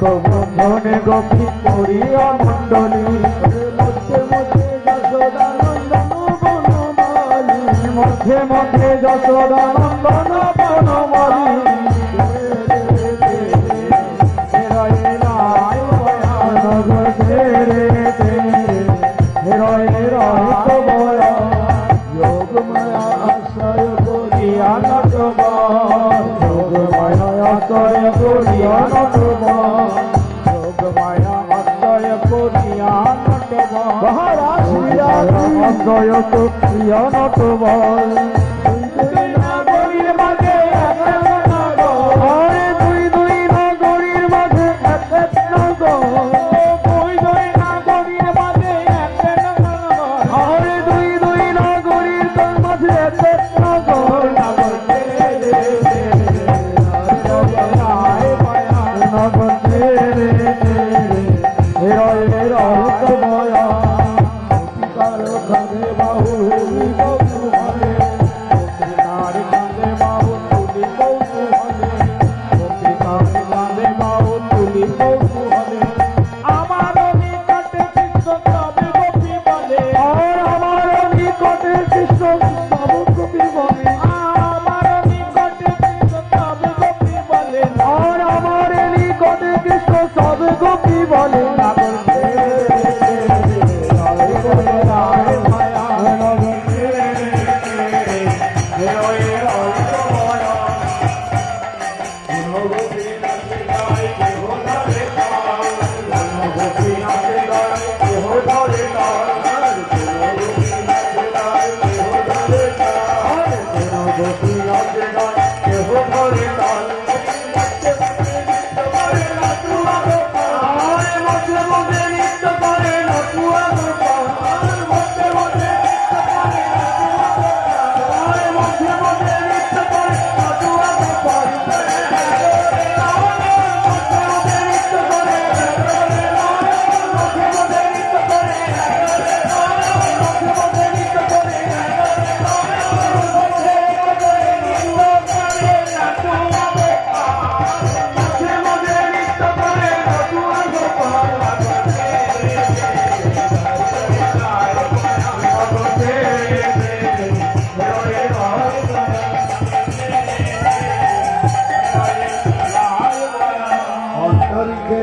তবু মনে গপি করিয়া মণ্ডলী মধ্যে মধ্যে যশোদানন্দ বনমালী হে রয় হে রয় তো বয় যোগমায়া মহারাজ বিরাজ অঙ্গয়ত প্রিয় নট Thank you.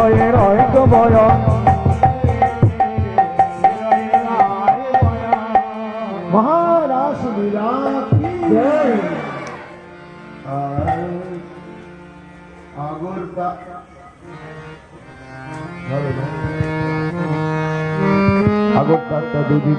রয়ে রয় তো বয়ন মহারাস লীলা আগরটা আগরটা দুধি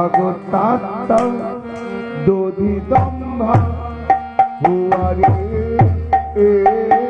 আগতাত্ত দোধি দম্ভা হুয়ারে এ